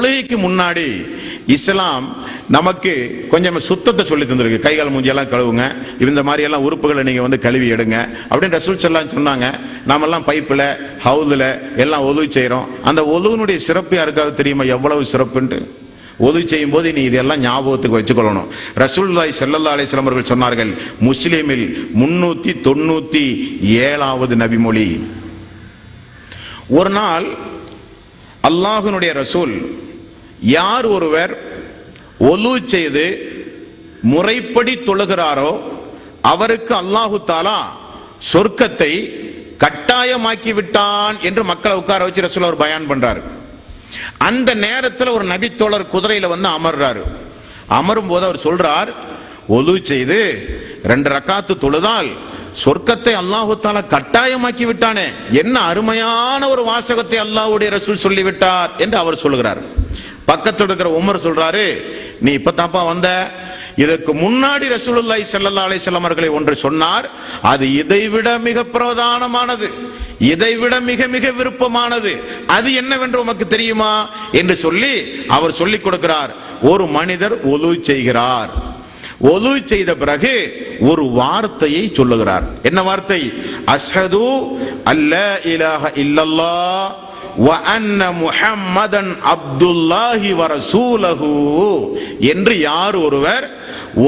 தொழுகைக்கு முன்னாடி இஸ்லாம் நமக்கு கொஞ்சம் சுத்தத்தை சொல்லி தந்திருக்கு. கைகால் மூஞ்சியெல்லாம் கழுவுங்க இந்த மாதிரி எல்லாம் உறுப்புகளை நீங்கள் வந்து கழுவி எடுங்க அப்படின்னு ரசூல் எல்லாம் சொன்னாங்க. நாமெல்லாம் பைப்பில் ஹவுதில் எல்லாம் ஒதுவு செய்கிறோம் அந்த ஒதுவனுடைய சிறப்பு யாருக்காவது தெரியுமா? எவ்வளவு சிறப்புன்ட்டு. ஒது செய்யும் போது நீ இதெல்லாம் ஞாபகத்துக்கு வச்சுக்கொள்ளணும். ரசூல்லாய் செல்லல்லா அலிஸ்லாம் அவர்கள் சொன்னார்கள் முஸ்லீமில் முன்னூத்தி தொண்ணூத்தி ஏழாவது நபிமொழி. ஒரு நாள் அல்லாஹினுடைய ரசூல் யார் ஒருவர் ஒலு செய்து முறைப்படி தொழுகிறாரோ அவருக்கு அல்லாஹு தாலா சொர்க்கத்தை கட்டாயமாக்கி விட்டான் என்று மக்களை உட்கார வச்சு ரசூல் அவர் பயான் பண்றாரு. அந்த நேரத்தில் ஒரு நபித்தோழர் குதிரையில வந்து அமர்றாரு. அமரும் போது அவர் சொல்றார் ஒலு செய்து ரெண்டு ரக்காத்து தொழுதால் சொர்க்கத்தை அல்லாஹு தாலா கட்டாயமாக்கி விட்டானே என்ன அருமையான ஒரு வாசகத்தை அல்லாஹுடைய ரசூல் சொல்லிவிட்டார் என்று அவர் சொல்லுகிறார். பக்கத்தில் இருக்கிற உமர் சொல்றாரு நீ இப்பதாப்பா வந்த? இதற்கு முன்னாடி ரசூலுல்லாய் செல்லல்லா அலை செல்லமர்களை ஒன்று சொன்னார். அது இதைவிட மிக பிரதானமானது. இதைவிட மிக மிக விருப்பமானது. அது என்னவென்று உமக்கு தெரியுமா? என்று சொல்லி அவர் சொல்லிக் கொடுக்கிறார். ஒரு மனிதர் ஒலு செய்கிறார். ஒலு செய்த பிறகு ஒரு வார்த்தையை சொல்லுகிறார். என்ன வார்த்தை? அசது அல்ல இலாக இல்லல்லா முஹம்மதன் அப்துல்லாஹி வ என்று யார் ஒருவர்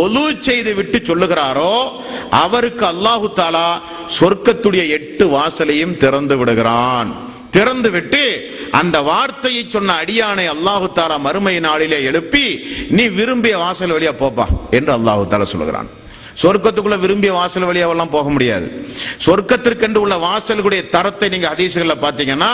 ஒலு செய்து விட்டு சொல்லுகிறாரோ அவருக்கு அல்லாஹு தாலா சொர்க்கத்துடைய எட்டு வாசலையும் திறந்து விடுகிறான். திறந்து விட்டு அந்த வார்த்தையை சொன்ன அடியானை அல்லாஹு தாலா மறுமை நாளிலே எழுப்பி நீ விரும்பிய வாசல் வழியா போப்பா என்று அல்லாஹு தாலா சொல்லுகிறான். சொர்க்கத்துக்குள்ள விரும்பிய வாசல் வழியாவெல்லாம் போக முடியாது. சொர்க்கத்திற்கென்று உள்ள வாசலுடைய தரத்தை நீங்க அதிசயங்களில் பார்த்தீங்கன்னா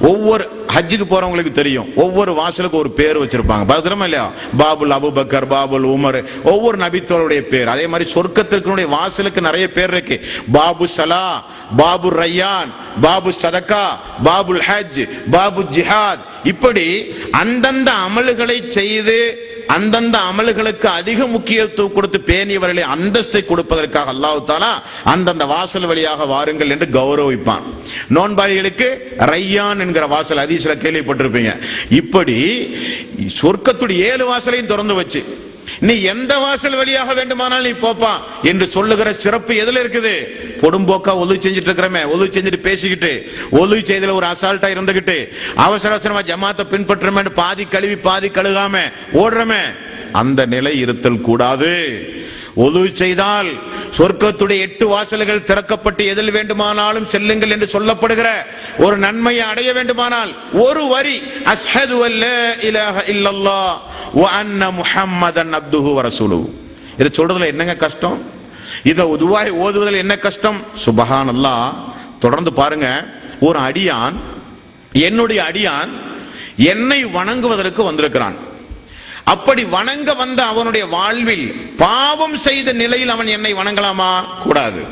ஒவ்வொரு ஹஜ்ஜுக்கு போறவங்களுக்கு தெரியும். ஒவ்வொரு வாசலுக்கு ஒரு பேர் வச்சிருப்பாங்க. பத்திரமா இல்லையா? பாபுல் அபுபக்கர் பாபுல் உமர் ஒவ்வொரு நபித்தோருடைய பேர். அதே மாதிரி சொர்க்கத்திற்குடைய வாசலுக்கு நிறைய பேர் இருக்கு. பாபு சலா பாபு ரையான் பாபு சதக்கா பாபுல் ஹஜ் பாபு ஜிஹாத். இப்படி அந்தந்த அமல்களை செய்து அந்தந்த அமல்களுக்கு அதிக முக்கியத்துவம் கொடுத்து பேணியவர்களை அந்தஸ்தை கொடுப்பதற்காக அல்லாஹ் தாலா அந்தந்த வாசல் வழியாக வாருங்கள் என்று கௌரவிப்பான். நோன்பாளிகளுக்கு ரையான் என்கிற வாசல் அதிசல கேள்விப்பட்டிருப்பீங்க. இப்படி சொர்க்கத்துடைய ஏழு வாசலையும் திறந்து வச்சு நீ எந்த வாசல் வழியாக வேண்டுமானால் நீ போப்பா என்று சொல்லுகிற சிறப்பு எதுல இருக்குது? பொடும்போக்கா ஒலு செஞ்சுட்டு இருக்கிறமே ஒலு செஞ்சுட்டு பேசிக்கிட்டு ஒலு செய்தல ஒரு அசால்ட்டா இருந்துகிட்டு அவசர அவசரமா ஜமாத்தை பின்பற்றுமே பாதி கழுவி பாதி கழுகாம ஓடுறமே. அந்த நிலை இருத்தல் கூடாது. ஒலு செய்தால் சொர்க்கத்துடைய எட்டு வாசல்கள் திறக்கப்பட்டு எதில் வேண்டுமானாலும் செல்லுங்கள் என்று சொல்லப்படுகிற ஒரு நன்மையை அடைய வேண்டுமானால் ஒரு வரி அஸ்ஹது அல்ல இலஹ இல்லல்லாஹ் வ அன்ன முஹம்மதன் அப்துஹு வ ரசூலுஹு. இது சொல்றதுல என்னங்க கஷ்டம்? இதை உதுவாய் ஓதுவதில் என்ன கஷ்டம்? சுபஹானல்லாஹ் தொடர்ந்து பாருங்க. ஒரு அடியான் என்னுடைய அடியான் என்னை வணங்குவதற்கு வந்திருக்கிறான். அப்படி வணங்க வந்த அவனுடைய வாழ்வில் பாவம் செய்த நிலையில் அவன் என்னை வணங்கலாமா? கூடாது.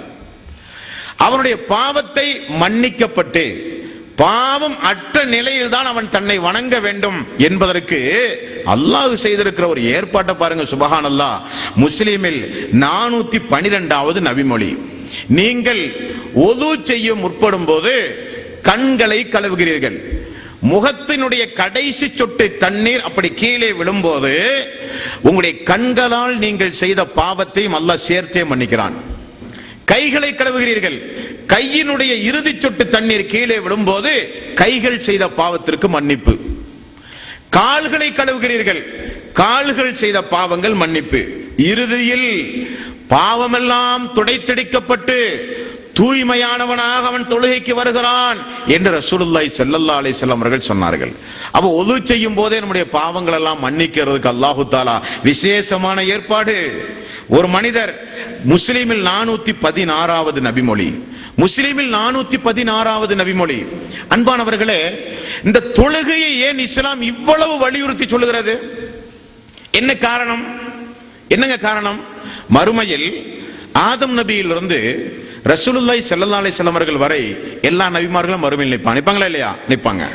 அவனுடைய பாவத்தை மன்னிக்கப்பட்டு பாவம் அற்ற நிலையில் தான் அவன் தன்னை வணங்க வேண்டும் என்பதற்கு அல்லாஹ் செய்திருக்கிற ஒரு ஏற்பாட்டை பாருங்க சுபஹான் அல்லா முஸ்லீமில் நானூத்தி பனிரெண்டாவது நபிமொழி. நீங்கள் ஒது செய்ய முற்படும் போது கண்களை கழுவுகிறீர்கள். முகத்தினுடைய கடைசி சொட்டு தண்ணீர் அப்படி கீழே விழும்போது உங்களுடைய கண்களால் நீங்கள் செய்த பாவத்தையும் அல்லாஹ் சேர்த்தே மன்னிக்கிறான். கைகளை கழுவுகிறீர்கள். கையினுடைய இறுதி சொட்டு தண்ணீர் கீழே விழும்போது கைகள் செய்த பாவத்திற்கு மன்னிப்பு. கால்களை கழுவுகிறீர்கள் கால்கள் செய்த பாவங்கள் மன்னிப்பு. இறுதியில் பாவமெல்லாம் துடைத்தடிக்கப்பட்டு தூய்மையானவனாக அவன் தொழுகைக்கு வருகிறான் என்று ரசூலுல்லாய் செல்லல்லா அலைஹி அவர்கள் சொன்னார்கள். அப்போ ஒது செய்யும் போதே நம்முடைய பாவங்கள் எல்லாம் மன்னிக்கிறதுக்கு அல்லாஹு தாலா விசேஷமான ஏற்பாடு. ஒரு மனிதர் முஸ்லீமில் நானூத்தி பதினாறாவது நபிமொழி. முஸ்லீமில் நானூத்தி பதினாறாவது நபிமொழி. அன்பானவர்களே இந்த தொழுகையை ஏன் இஸ்லாம் இவ்வளவு வலியுறுத்தி சொல்லுகிறது? என்ன காரணம்? என்னங்க காரணம்? மறுமையில் ஆதம் நபியிலிருந்து ரசூலுல்லாய் ஸல்லல்லாஹு அலைஹி வஸல்லம் வரை எல்லா நபிமார்களும் மறுமையில் நிற்பாங்க. நிற்பாங்களா இல்லையா? நிற்பாங்க.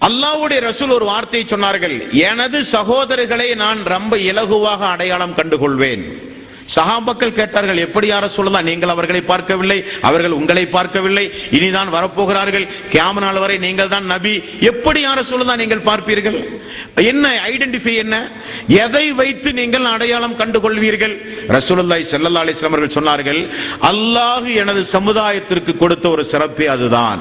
அல்லாஹ்வுடைய ரசூல் ஒரு வார்த்தையை சொன்னார்கள் எனது சகோதரர்களை நான் ரொம்ப இலகுவாக அடையாளம் கண்டுகொள்வேன். சஹாபாக்கள் கேட்டார்கள் எப்படி யார சொல்லலாம்? நீங்கள் அவர்களை பார்க்கவில்லை அவர்கள் உங்களை பார்க்கவில்லை. இனிதான் வரப்போகிறார்கள். கேம நாள் வரை நீங்கள் தான் நபி. எப்படி யார சொல்லலாம் நீங்கள் பார்ப்பீர்கள்? என்ன ஐடென்டிஃபை என்ன? எதை வைத்து நீங்கள் அடையாளம் கண்டு கொள்வீர்கள் செல்லல்லா ஸல்லல்லாஹு அவர்கள் சொன்னார்கள் அல்லாஹ் எனது சமுதாயத்திற்கு கொடுத்த ஒரு சிறப்பே அதுதான்.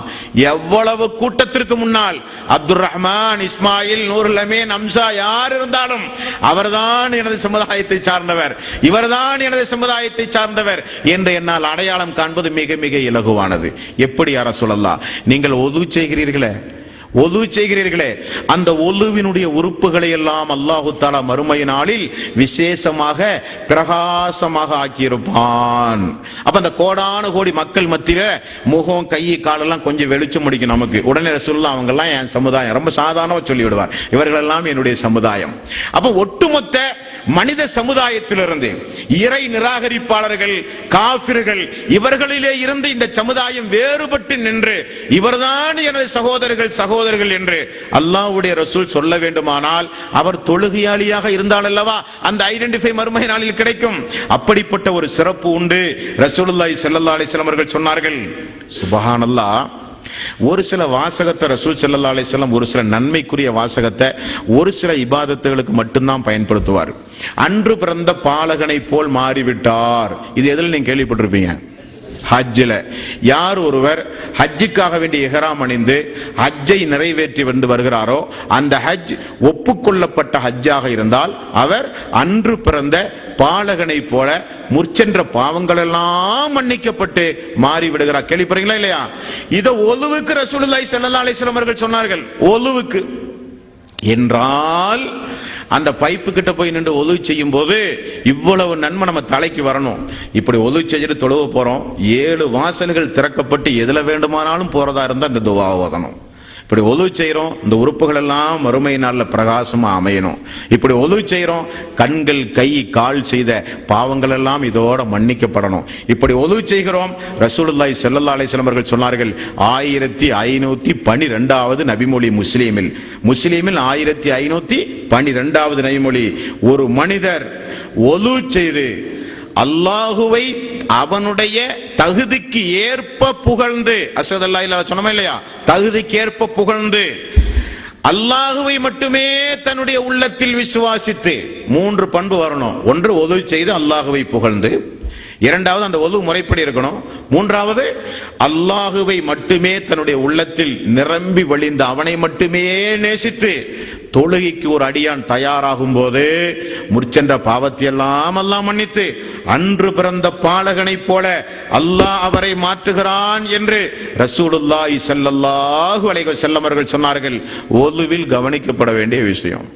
எவ்வளவு கூட்டத்திற்கு முன்னால் அப்துல் ரஹ்மான் இஸ்மாயில் நூருல் அமீன் அம்சா யார் இருந்தாலும் அவர்தான் எனது சமுதாயத்தை சார்ந்தவர். இவர்தான் எனது சமுதாயத்தை சார்ந்தவர் என்று என்னால் அடையாளம் காண்பது மிக மிக இலகுவானது. எப்படி யார சொல்லலாம் நீங்கள் ஒது செய்கிறீர்களே? ஒது செய்கிறீர்களே? அந்த ஒலுவினுடைய உறுப்புகளை எல்லாம் அல்லாஹு தாலா மறுமை நாளில் விசேஷமாக பிரகாசமாக ஆக்கியிருப்பான். அப்ப அந்த கோடான கோடி மக்கள் மத்தியில முகம் கை காலெல்லாம் கொஞ்சம் வெளிச்சம் முடிக்கும் நமக்கு. உடனே சொல்லலாம் அவங்க எல்லாம் என் சமுதாயம் ரொம்ப சாதாரணமா சொல்லி விடுவார் இவர்கள் எல்லாம் என்னுடைய சமுதாயம். அப்ப ஒட்டு மனித சமுதாயத்திலிருந்து இறை நிராகரிப்பாளர்கள் காபிர்கள் இவர்களிலே இருந்து இந்த சமுதாயம் வேறுபட்டு நின்று இவர்தான் எனது சகோதரர்கள் சகோதரர்கள் என்று அல்லாவுடைய ரசூல் சொல்ல வேண்டுமானால் அவர் தொழுகையாளியாக இருந்தால் அல்லவா அந்த ஐடென்டிஃபை மறுமை நாளில் கிடைக்கும். அப்படிப்பட்ட ஒரு சிறப்பு உண்டு. ரசூலுல்லாய் செல்லல்லா அலைஹி வஸல்லம் அவர்கள் சொன்னார்கள் சுபஹானல்லாஹ் ஒரு சில வாசகத்தை ரசூல் செல்லல்லா அலைஹி ஒரு சில நன்மைக்குரிய வாசகத்தை ஒரு சில இபாதத்துகளுக்கு மட்டும்தான் பயன்படுத்துவார். அன்று பிறந்த பாலகனை போல் மாறிவிட்டார். இது எதில் நீங்க கேள்விப்பட்டிருப்பீங்க? ஹஜ்ஜில். யார் ஒருவர் ஹஜ்ஜுக்காக வேண்டிய எஹராம் அணிந்து ஹஜ்ஜை நிறைவேற்றி வந்து வருகிறாரோ அந்த ஹஜ் ஒப்புக்கொள்ளப்பட்ட ஹஜ்ஜாக இருந்தால் அவர் அன்று பிறந்த பாலகனை போல முற்சென்ற பாவங்கள் எல்லாம் மன்னிக்கப்பட்டு மாறி விடுகிறார் கேள்விப்படுறீங்களா இல்லையா? இதை ஒலுவுக்கு ரசூலுல்லாய் செல்லல்லா அலைஹி அவர்கள் சொன்னார்கள். ஒலுவுக்கு என்றால் அந்த பைப்பு கிட்ட போய் நின்று ஒலு செய்யும் போது இவ்வளவு நன்மை நம்ம தலைக்கு வரணும். இப்படி ஒலு செஞ்சுட்டு தொழுவ போறோம். ஏழு வாசல்கள் திறக்கப்பட்டு எதுல வேண்டுமானாலும் போறதா இருந்தா இந்த துவா ஓதணும். இப்படி ஒது செய்கிறோம் இந்த உறுப்புகள் எல்லாம் மறுமை நாளில் பிரகாசமாக அமையணும். இப்படி ஒது செய்கிறோம் கண்கள் கை கால் செய்த பாவங்கள் எல்லாம் இதோட மன்னிக்கப்படணும். இப்படி ஒது செய்கிறோம் ரசூலுல்லாய் செல்லல்லா அலைஹி சொன்னார்கள் ஆயிரத்தி ஐநூற்றி பனிரெண்டாவது நபிமொழி முஸ்லீமில். முஸ்லீமில் ஆயிரத்தி ஐநூற்றி பனிரெண்டாவது நபிமொழி. ஒரு மனிதர் ஒது செய்து அல்லாஹுவை அவனுடைய தகுதிக்கு ஏற்ப புகழ்ந்து அசதல்லா இல்ல சொன்னோமா இல்லையா? தகுதிக்கு ஏற்ப புகழ்ந்து அல்லாஹுவை மட்டுமே தன்னுடைய உள்ளத்தில் விசுவாசித்து மூன்று பண்பு வரணும். ஒன்று உதவி செய்து அல்லாஹுவை புகழ்ந்து இரண்டாவது அந்த ஒது முறைப்படி இருக்கணும். மூன்றாவது அல்லாஹுவை மட்டுமே தன்னுடைய உள்ளத்தில் நிரம்பி வழிந்த அவனை மட்டுமே நேசித்து தொழுகைக்கு ஒரு அடியான் தயாராகும் போது முற்சென்ற பாவத்தை எல்லாம் அல்லாஹ் மன்னித்து அன்று பிறந்த பாலகனைப் போல அல்லாஹ் அவரை மாற்றுகிறான் என்று ரசூலுல்லாஹி சல்லல்லாஹு அலைஹி வஸல்லம் அவர்கள் சொன்னார்கள். ஒலுவில் கவனிக்கப்பட வேண்டிய விஷயம்.